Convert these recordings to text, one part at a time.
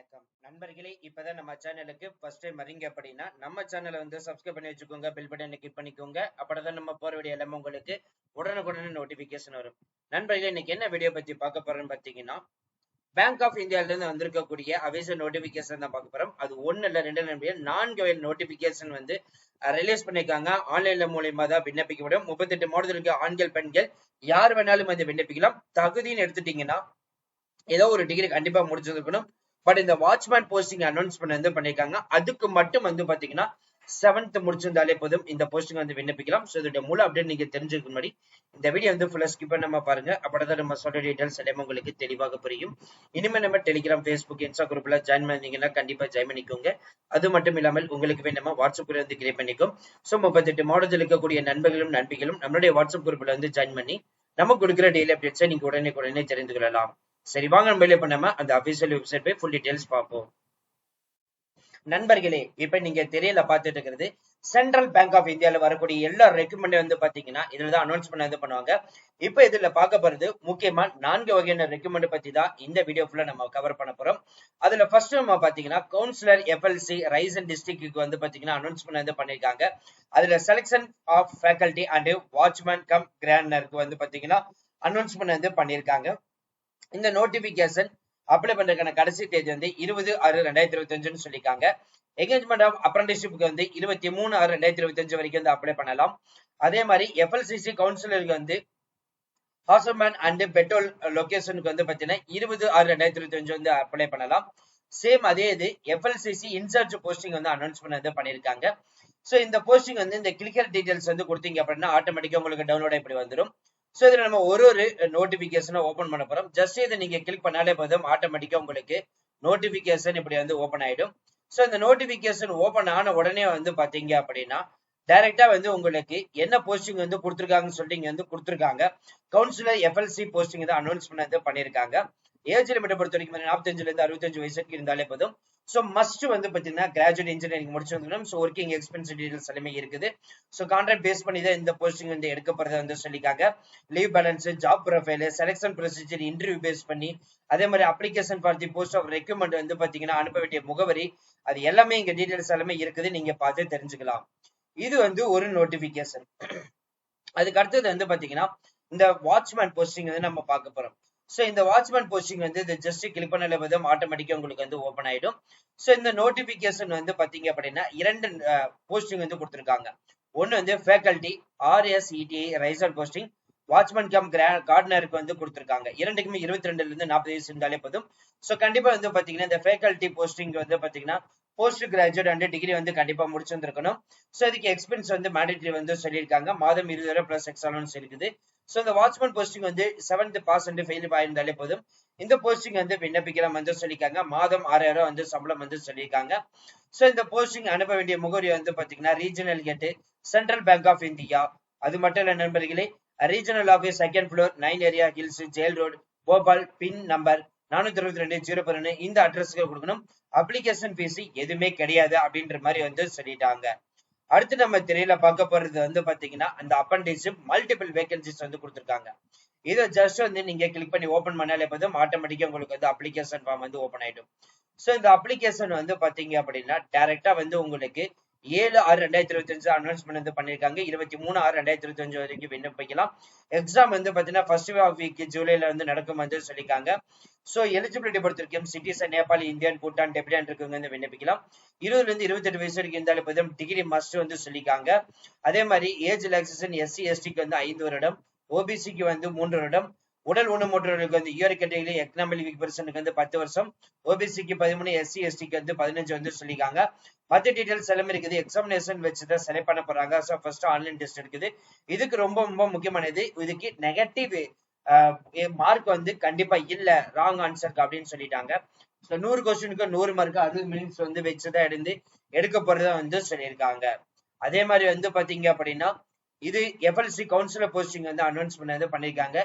வணக்கம். நண்பர்களே இப்பதான் நம்ம சேனலுக்கு ஃபர்ஸ்ட் டைம் வரீங்க அப்படின்னா நம்ம சேனலை வந்து சப்ஸ்கிரைப் பண்ணி வச்சுக்கோங்க பெல் பட்டனை கிளிக் பண்ணிக்கோங்க. அப்பதான் நம்ம போற வீடியோ எல்லாமே உங்களுக்கு உடனுக்குடனே நோட்டிபிகேஷன் வரும். நண்பர்களே இன்னைக்கு என்ன வீடியோ பத்தி பார்க்க போறோம்னு பாத்தீங்கன்னா பேங்க் ஆஃப் இந்தியால இருந்து வந்திருக்கக்கூடிய அவிச நோட்டிபிகேஷன் தான் பார்க்க போறோம். அது ஒண்ணு இல்ல ரெண்டு நண்பர்கள் நான்கு வயல் நோட்டிபிகேஷன் வந்து ரிலீஸ் பண்ணிருக்காங்க ஆன்லைன்ல மூலியமா தான் விண்ணப்பிக்க முடியும் முப்பத்தெட்டு மாவட்டத்திற்கு ஆண்கள் பெண்கள். யார் வேணாலும் வந்து விண்ணப்பிக்கலாம். தகுதின்னு எடுத்துட்டீங்கன்னா ஏதோ ஒரு டிகிரி கண்டிப்பா முடிச்சிருக்கணும். பட் இந்த வாட்ச்மேன் போஸ்டிங் அனௌன்ஸ்மெண்ட் வந்து பண்ணிருக்காங்க. அதுக்கு மட்டும் வந்து பாத்தீங்கன்னா செவன்த் முடிச்சிருந்தாலே போதும். இந்த போஸ்டிங் வந்து விண்ணப்பிக்கலாம். ஸோ இதோட முழு அப்டேட் நீங்க தெரிஞ்சுக்க முன்னாடி இந்த வீடியோ வந்து ஃபுல்லா ஸ்கிப் பண்ணாம பாருங்க. அப்பதான் நம்ம சொல்ற டீடைல்ஸ் எல்லாமே உங்களுக்கு தெளிவாக புரியும். இனிமே நம்ம டெலிகிராம் ஃபேஸ்புக் இன்ஸ்டா குரூப்ல ஜாயின் பண்ணீங்கன்னா கண்டிப்பா ஜாயின் பண்ணிக்கோங்க. அது மட்டும் இல்லாமல் உங்களுக்கு வேணுமா வாட்ஸ்அப் குரூப் வந்து கிரியேட் பண்ணிக்கும். ஸோ முப்பத்தெட்டு மாடல் இருக்கக்கூடிய நண்பர்களும் நண்பிகளும் நம்மளுடைய வாட்ஸ்அப் குரூப்ல வந்து ஜாயின் பண்ணி நம்ம கொடுக்குற டெய்லி அப்டேட்ஸை நீங்க உடனே உடனே தெரிந்து கொள்ளலாம். சரி வாங்க நம்ம வெளியே பண்ணாம அந்த அபிஷியல் வெப்சைட் போய் ஃபுல் டீடைல்ஸ் பார்ப்போம். நண்பர்களே இப்ப நீங்க தெரியல பார்த்துட்டு இருக்கிறது சென்ட்ரல் பேங்க் ஆஃப் இந்தியால வரக்கூடிய எல்லா ரெக்குமெண்ட் வந்து பாத்தீங்கன்னா இதுல தான் அனௌன்ஸ்மெண்ட் வந்து பண்ணுவாங்க. இப்ப இதுல பார்க்க போறது முக்கியமா நான்கு வகையான ரெக்குமெண்ட் பத்தி தான் இந்த வீடியோ ஃபுல்லா நம்ம கவர் பண்ண போறோம். அதுல ஃபர்ஸ்ட் நம்ம பாத்தீங்கன்னா கவுன்சிலர் எஃப்எல்சி ரைசன் டிஸ்ட்ரிக்ட்க்கு வந்து பாத்தீங்கன்னா அனௌன்ஸ்மெண்ட் வந்து பண்ணிருக்காங்க அதுல selection of faculty and watchman cum கிராண்டருக்கு வந்து பாத்தீங்கன்னா அனௌன்ஸ்மெண்ட் வந்து பண்ணிருக்காங்க இந்த நோட்டிபிகேஷன் அப்ளை பண்றதுக்கான கடைசி தேதி வந்து இருபது ஆறு ரெண்டாயிரத்தி இருபத்தி அஞ்சுன்னு சொல்லியிருக்காங்க எங்கேஜ்மெண்ட் ஆஃப் அப்ரண்டிஷிப்புக்கு வந்து இருபத்தி மூணு ஆறு ரெண்டாயிரத்தி இருபத்தி அஞ்சு வரைக்கும் வந்து அப்ளை பண்ணலாம். அதே மாதிரி எஃப்எல்சிசி கவுன்சிலருக்கு வந்து ஹாசர்மேன் அண்ட் பெட்ரோல் லொகேஷனுக்கு வந்து பாத்தீங்கன்னா இருபது ஆறு ரெண்டாயிரத்தி இருபத்தி அஞ்சு வந்து அப்ளை பண்ணலாம். சேம் அதே இது எஃப்எல்சிசி இன்சார்ஜ் போஸ்டிங் வந்து அனௌன்ஸ் வந்து பண்ணியிருக்காங்க. ஸோ இந்த போஸ்டிங் வந்து இந்த கிளிக்கர் டீடைல்ஸ் வந்து கொடுத்தீங்க அப்படின்னா ஆட்டோமேட்டிக்கா உங்களுக்கு டவுன்லோட் இப்படி வந்துடும் ஸோ இதுல நம்ம ஒரு ஒரு நோட்டிபிகேஷனை ஓபன் பண்ண போறோம். ஜஸ்ட் இதை நீங்க கிளிக் பண்ணாலே போதும். ஆட்டோமேட்டிக்கா உங்களுக்கு நோட்டிபிகேஷன் இப்படி வந்து ஓபன் ஆயிடும். ஸோ இந்த நோட்டிபிகேஷன் ஓபன் ஆன உடனே வந்து பாத்தீங்க அப்படின்னா டைரக்டா வந்து உங்களுக்கு என்ன போஸ்டிங் வந்து கொடுத்துருக்காங்கன்னு சொல்லிட்டு இங்க வந்து கொடுத்துருக்காங்க. கவுன்சிலர் எஃப்எல்சி போஸ்டிங் வந்து அனௌன்ஸ்மெண்ட் வந்து பண்ணிருக்காங்க. ஏஜ் லிமிட்டை பொறுத்த வரைக்கும் நாற்பத்தஞ்சுல இருந்து அறுபத்தஞ்சு வயசுக்கு இருந்தாலே போதும். ஸோ மஸ்ட் வந்து பாத்தீங்கன்னா கிராஜுவேட் இன்ஜினியரிங் முடிச்சு வந்துக்கணும் ஸோ ஒர்க்கிங் எக்ஸ்பென்ஸ் டீடைல்ஸ் எல்லாமே இருக்குது. ஸோ கான்ட்ராக்ட் பேஸ் பண்ணி தான் இந்த போஸ்டிங் வந்து எடுக்கப்படுறத வந்து சொல்லிக்காக leave balance job profile selection procedure interview base பண்ணி அதே மாதிரி application for the post of requirement வந்து பாத்தீங்கன்னா அனுப்ப வேண்டிய முகவரி அது எல்லாமே இங்க டீடைல்ஸ் எல்லாமே இருக்குது. நீங்க பார்த்து தெரிஞ்சுக்கலாம். இது வந்து ஒரு நோட்டிபிகேஷன் அதுக்கு அடுத்தது வந்து பாத்தீங்கன்னா இந்த வாட்ச்மேன் போஸ்டிங் வந்து நம்ம பார்க்க போறோம். ஸோ இந்த வாட்ச்மேன் போஸ்டிங் வந்து இது ஜஸ்ட் கிளிக் பண்ணல போதும். ஆட்டோமேட்டிக்கா உங்களுக்கு வந்து ஓப்பன் ஆயிடும். ஸோ இந்த நோட்டிபிகேஷன் வந்து பாத்தீங்க அப்படின்னா இரண்டு போஸ்டிங் வந்து கொடுத்துருக்காங்க. ஒன்னு வந்து ஃபேக்கல்டி ஆர்எஸ்இடிஐ ரைசல் போஸ்டிங் வாட்ச்மேன் கம் கார்டனருக்கு வந்து கொடுத்துருக்காங்க. இரண்டுக்குமே இருபத்தி ரெண்டுல இருந்து நாற்பது வயசு இருந்தாலே போதும். ஸோ கண்டிப்பா வந்து பாத்தீங்கன்னா இந்த ஃபேக்கல்டி போஸ்டிங் வந்து பாத்தீங்கன்னா போஸ்ட் கிராஜுவேட் அண்ட் டிகிரி வந்து கண்டிப்பா முடிச்சிருந்திருக்கணும். ஸோ இதுக்கு எக்ஸ்பென்ஸ் வந்து மேண்டேட்டரி வந்து சொல்லியிருக்காங்க. மாதம் இருபது ரூபாய் பிளஸ் எக்ஸ் இருக்குது ஸோ இந்த வாட்ச்மேன் போஸ்டிங் வந்து செவன்த் பாஸ் வந்து ஃபெயில் ஆயிருந்தாலே போதும். இந்த போஸ்டிங் வந்து விண்ணப்பிக்கலாம் வந்து சொல்லியிருக்காங்க. மாதம் ஆறாயிரம் வந்து சம்பளம் வந்து சொல்லியிருக்காங்க. ஸோ இந்த போஸ்டிங் அனுப்ப வேண்டிய முகவரி வந்து பாத்தீங்கன்னா ரீஜனல் கேட்டு சென்ட்ரல் பேங்க் ஆஃப் இந்தியா அது மட்டும் இல்ல நண்பர்களே regional office second floor nine area hills jail road Bhopal pin number நானூத்தி இருபத்தி ரெண்டு ஜீரோ பதினொன்று இந்த அட்ரஸ்க்கு கொடுக்கணும். அப்ளிகேஷன் ஃபீஸ் எதுவுமே கிடையாது அப்படின்ற மாதிரி வந்து சொல்லிட்டாங்க. அடுத்து நம்ம திரையில பார்க்க போறது வந்து பாத்தீங்கன்னா அந்த அப்பண்டிஷிப் மல்டிபிள் வேகன்சிஸ் வந்து கொடுத்துருக்காங்க. இதை ஜஸ்ட் வந்து நீங்க கிளிக் பண்ணி ஓபன் பண்ணாலே போதும். ஆட்டோமேட்டிக்கா உங்களுக்கு வந்து அப்ளிகேஷன் ஃபார்ம் வந்து ஓபன் ஆயிடும். ஸோ இந்த அப்ளிகேஷன் வந்து பாத்தீங்க அப்படின்னா டைரக்டா வந்து உங்களுக்கு ஏழு ஆறு ரெண்டாயிரத்தி இருபத்தி அஞ்சு அனௌன்ஸ்மெண்ட் வந்து பண்ணிருக்காங்க இருபத்தி மூணு ஆறு ரெண்டாயிரத்தி இருபத்தி அஞ்சு வரைக்கும் விண்ணப்பிக்கலாம் எக்ஸாம் வந்து பாத்தீங்கன்னா ஃபர்ஸ்ட் ஆஃப் வீக் ஜூலைல வந்து நடக்கும் வந்து சொல்லியிருக்காங்க. சோ எலிஜிபிலிட்டி பொறுத்த வரைக்கும் சிட்டிசன் நேபாளி இந்தியன் பூட்டான் டெபிடான் இருக்கவங்க வந்து விண்ணப்பிக்கலாம் இருபதுல இருந்து இருபத்தெட்டு வயசு வரைக்கும் இருந்தாலும் போதும் டிகிரி மஸ்ட் வந்து சொல்லியிருக்காங்க. அதே மாதிரி ஏஜ் ரிலாக்ஸேஷன் எஸ்சி எஸ்டிக்கு வந்து ஐந்து வருடம். ஓபிசிக்கு வந்து மூன்று வருடம். உடல் ஊனமுற்றவர்களுக்கு வந்து இயர் கேட்டகரி எக்கனாமிக் வீக் பர்சனுக்கு வந்து பத்து வருஷம். ஓபிசிக்கு பதிமூணு எஸ்சி எஸ்டிக்கு வந்து பதினஞ்சு வந்து சொல்லியிருக்காங்க. மற்ற டீட்டெயில்ஸ் எல்லாமே இருக்குது. எக்ஸாமினேஷன் வச்சு தான் செலக்ட் பண்ண போறாங்க. ஸோ ஃபர்ஸ்ட் ஆன்லைன் டெஸ்ட் இருக்குது இதுக்கு ரொம்ப ரொம்ப முக்கியமானது. இதுக்கு நெகட்டிவ் மார்க் வந்து கண்டிப்பா இல்ல. ராங் ஆன்சருக்கு அப்படின்னு சொல்லிட்டாங்க. ஸோ நூறு கொஸ்டினுக்கு நூறு மார்க் அறுபது மினிட்ஸ் வந்து வச்சுதான் எடுத்து எடுக்க போறதா வந்து சொல்லியிருக்காங்க. அதே மாதிரி வந்து பாத்தீங்க அப்படின்னா இது எஃப்எல்சி கவுன்சிலர் போஸ்டிங் வந்து அனௌன்ஸ் வந்து பண்ணிருக்காங்க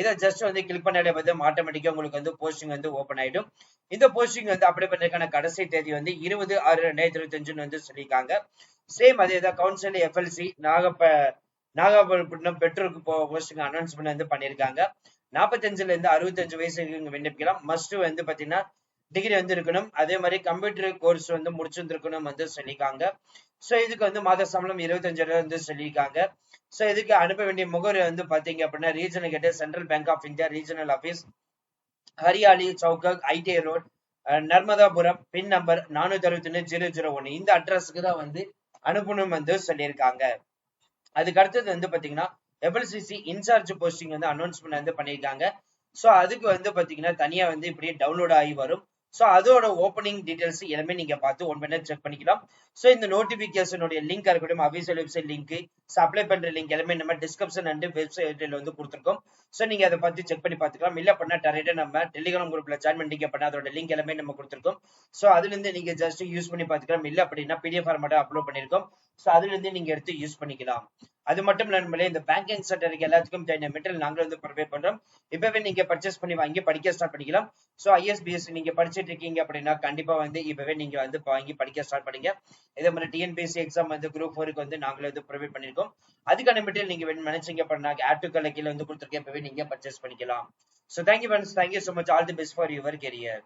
இதை ஜஸ்ட் வந்து கிளிக் பண்ணாலே பார்த்து ஆட்டோமேட்டிக்கா உங்களுக்கு வந்து போஸ்டிங் வந்து ஓப்பன் ஆயிடும். இந்த போஸ்டிங் வந்து அப்ளை பண்ணுறதுக்கான கடைசி தேதி வந்து இருபது ஆறு ரெண்டாயிரத்தி இருபத்தி அஞ்சுன்னு வந்து சொல்லியிருக்காங்க. சேம் அதே தான் கவுன்சில் எஃப்எல்சி நாகப்ப நாகப்பட்டினம் பெற்றோருக்கு போ போஸ்டிங் அனௌன்ஸ்மெண்ட் வந்து பண்ணியிருக்காங்க. நாற்பத்தஞ்சுல இருந்து அறுபத்தஞ்சு வயசு விண்ணப்பிக்கலாம். மஸ்ட் வந்து பாத்தீங்கன்னா டிகிரி வந்து இருக்கணும் அதே மாதிரி கம்ப்யூட்டர் கோர்ஸ் வந்து முடிச்சிருந்துருக்கணும் வந்து சொல்லியிருக்காங்க. ஸோ இதுக்கு வந்து மாத சம்பளம் இருபத்தஞ்சாயிரம் வந்து சொல்லியிருக்காங்க. ஸோ இதுக்கு அனுப்ப வேண்டிய முகவரி வந்து பார்த்தீங்க அப்படின்னா ரீஜனல் கேட்டு central bank of India regional office Hariyali Chowk ITI road Narmadapuram pin number நானூத்தி அறுபத்தி ஒன்று ஜீரோ ஜீரோ ஒன்று இந்த அட்ரஸுக்கு தான் வந்து அனுப்பணும் வந்து சொல்லியிருக்காங்க. அதுக்கு அடுத்தது வந்து பார்த்தீங்கன்னா எஃப்எல்சிசி இன்சார்ஜ் போஸ்டிங் வந்து அனௌன்ஸ்மெண்ட் வந்து பண்ணியிருக்காங்க. ஸோ அதுக்கு வந்து பார்த்தீங்கன்னா தனியாக வந்து இப்படியே டவுன்லோட் ஆகி வரும். ஸோ அதோட ஓப்பனிங் டீடைல்ஸ் எல்லாமே நீங்க பார்த்து ஒன் மினிட் செக் பண்ணிக்கலாம். ஸோ இந்த நோட்டிபிகேஷனுடைய லிங்க் இருக்கட்டும் அபிஷியல் வெப்சைட் லிங்க் சப்ளை பண்ற லிங்க் எல்லாமே நம்ம டிஸ்கிரிப்ஷன் அண்ட் வெப்சைட்ல வந்து கொடுத்துருக்கோம். ஸோ நீங்க அதை பத்தி செக் பண்ணி பார்த்துக்கலாம். இல்ல பண்ணா டேரக்டா நம்ம டெலிகிராம் குரூப்ல ஜாயின் பண்ணிக்க பண்ணா அதோட லிங்க் எல்லாமே நம்ம கொடுத்துருக்கோம். ஸோ அதுல இருந்து நீங்க ஜஸ்ட் யூஸ் பண்ணி பார்த்துக்கலாம். இல்ல அப்படின்னா பிடிஎஃப் ஃபார்மேட்டா அப்லோட் பண்ணிருக்கோம் ஸோ அதுல இருந்து நீங்க எடுத்து யூஸ் பண்ணிக்கலாம். அது மட்டும் இல்லாமலே இந்த பேங்கிங் சென்டர் எல்லாத்துக்கும் தேவையான மெட்டீரியல் நாங்கள் வந்து ப்ரொவைட் பண்றோம். இப்பவே நீங்க பர்ச்சேஸ் பண்ணி வாங்கி படிக்க ஸ்டார்ட் பண்ணிக்கலாம். ஸோ ஐஎஸ்பிஎஸ் நீங்க படிச்சுட்டு இருக்கீங்க அப்படின்னா கண்டிப்பா வந்து இப்பவே நீங்க வந்து வாங்கி படிக்க ஸ்டார்ட் பண்ணீங்க. இதே மாதிரி டிஎன்பிஎஸ்சி எக்ஸாம் வந்து குரூப் ஃபோருக்கு வந்து நாங்களே வந்து ப்ரொவைட் பண்ணிருக்கோம். அதுக்கான மெட்டீரியல் நீங்க வேணும் நினைச்சீங்க அப்படின்னா ஆட் டு கீழே வந்து கொடுத்துருக்கேன். இப்பவே நீங்க பர்ச்சேஸ் பண்ணிக்கலாம். So thank you friends thank you so much all the best for your career